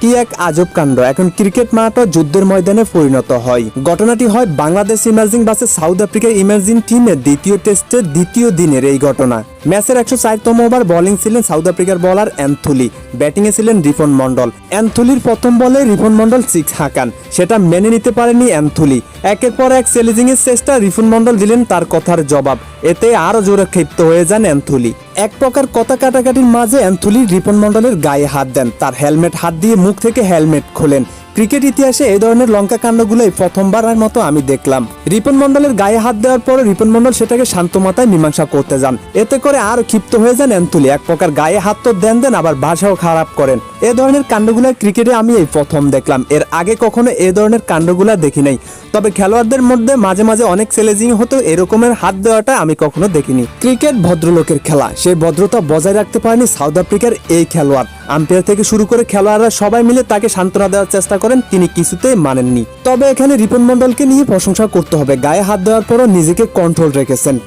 কি এক আজব কাণ্ড। এখন ক্রিকেট মাঠও যুদ্ধের ময়দানে পরিণত হয়। ঘটনাটি হয় বাংলাদেশ ইমার্জিং বাসে সাউথ আফ্রিকার ইমার্জিং টিমের দ্বিতীয় টেস্টের দ্বিতীয় দিনের এই ঘটনা। ম্যাচের একশো চারতম ওভার বোলিং ছিলেন সাউথ আফ্রিকার বলার অ্যান্থুলি ব্যাটিংয়ে ছিলেন রিফন মন্ডল অ্যান্থুলির প্রথম বলে রিফন মন্ডল সিক্স হাঁকান। সেটা মেনে নিতে পারেনি অ্যান্থুলি একের পর এক সেলিজিং এর চেষ্টা রিপন মন্ডল দিলেন তার কথার জবাব। এতে আরও জোরে ক্ষিপ্ত হয়ে যান অ্যান্থুলি এক প্রকার কথা কাটাকাটির মাঝে অ্যান্থুলি রিপন মন্ডলের গায়ে হাত দেন। তার হেলমেট হাত দিয়ে মুখ থেকে হেলমেট খোলেন। ক্রিকেট ইতিহাসে এই ধরনের লঙ্কা কাণ্ডগুলোই প্রথমবারের মতো আমি দেখলাম। রিপন মন্ডলের গায়ে হাত দেওয়ার পরে রিপন মন্ডল সেটাকে শান্ত মাথায় মীমাংসা করতে যান। এতে করে আরও ক্ষিপ্ত হয়ে যান অ্যান্থুলি এক প্রকার গায়ে হাত তো দেন দেন আবার ভাষাও খারাপ করেন। এ ধরনের কাণ্ডগুলো ক্রিকেটে আমি এই প্রথম দেখলাম। এর আগে কখনো এ ধরনের কাণ্ডগুলো দেখি নাই। তবে খেলোয়াড়দের মধ্যে মাঝে মাঝে অনেক চ্যালেঞ্জিং হতো এরকমের হাত দেওয়াটা আমি কখনো দেখিনি। ক্রিকেট ভদ্রলোকের খেলা। সেই ভদ্রতা বজায় রাখতে পারেনি সাউথ আফ্রিকার এই খেলোয়াড়। আম্পায়ার থেকে শুরু করে খেলোয়াড়রা সবাই মিলে তাকে সান্ত্বনা দেওয়ার চেষ্টা করেন, তিনি কিছুতেই মানেননি। তবে এখানে রিপন মন্ডলকে নিয়ে প্রশংসা করতে হবে। গায়ে হাত দেওয়ার পরও নিজেকে কন্ট্রোল রেখেছেন।